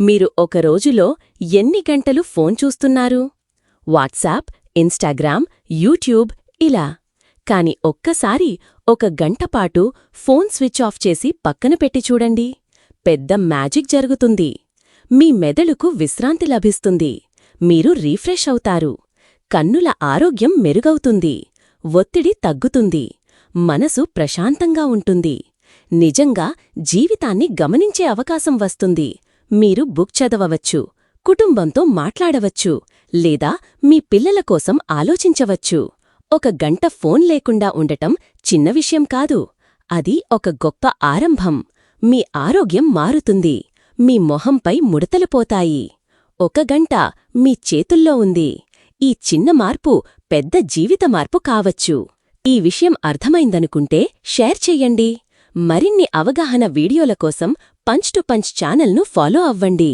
మీరు ఒక రోజులో ఎన్ని గంటలు ఫోన్ చూస్తున్నారు? వాట్సాప్ ఇన్స్టాగ్రామ్ యూట్యూబ్ ఇలా. కాని ఒక్కసారి ఒక గంటపాటు ఫోన్ స్విచ్ ఆఫ్ చేసి పక్కన పెట్టి చూడండి. పెద్ద మ్యాజిక్ జరుగుతుంది. మీ మెదడుకు విశ్రాంతి లభిస్తుంది. మీరు రీఫ్రెష్ అవుతారు. కన్నుల ఆరోగ్యం మెరుగవుతుంది. ఒత్తిడి తగ్గుతుంది. మనసు ప్రశాంతంగా ఉంటుంది. నిజంగా జీవితాన్ని గమనించే అవకాశం వస్తుంది. మీరు బుక్ చదవవచ్చు కుటుంబంతో మాట్లాడవచ్చు లేదా మీ పిల్లల కోసం ఆలోచించవచ్చు. ఒక గంట ఫోన్ లేకుండా ఉండటం చిన్న విషయం కాదు అది ఒక గొప్ప ఆరంభం. మీ ఆరోగ్యం మారుతుంది మీ మొహంపై ముడతలు పోతాయి. ఒక గంట మీ చేతుల్లో ఉంది. ఈ చిన్న మార్పు పెద్ద జీవిత మార్పు కావచ్చు. ఈ విషయం అర్థమైందనుకుంటే షేర్ చెయ్యండి మరిన్ని అవగాహన వీడియోల కోసం పంచ్ టు పంచ్ ఛానల్ను ఫాలో అవ్వండి.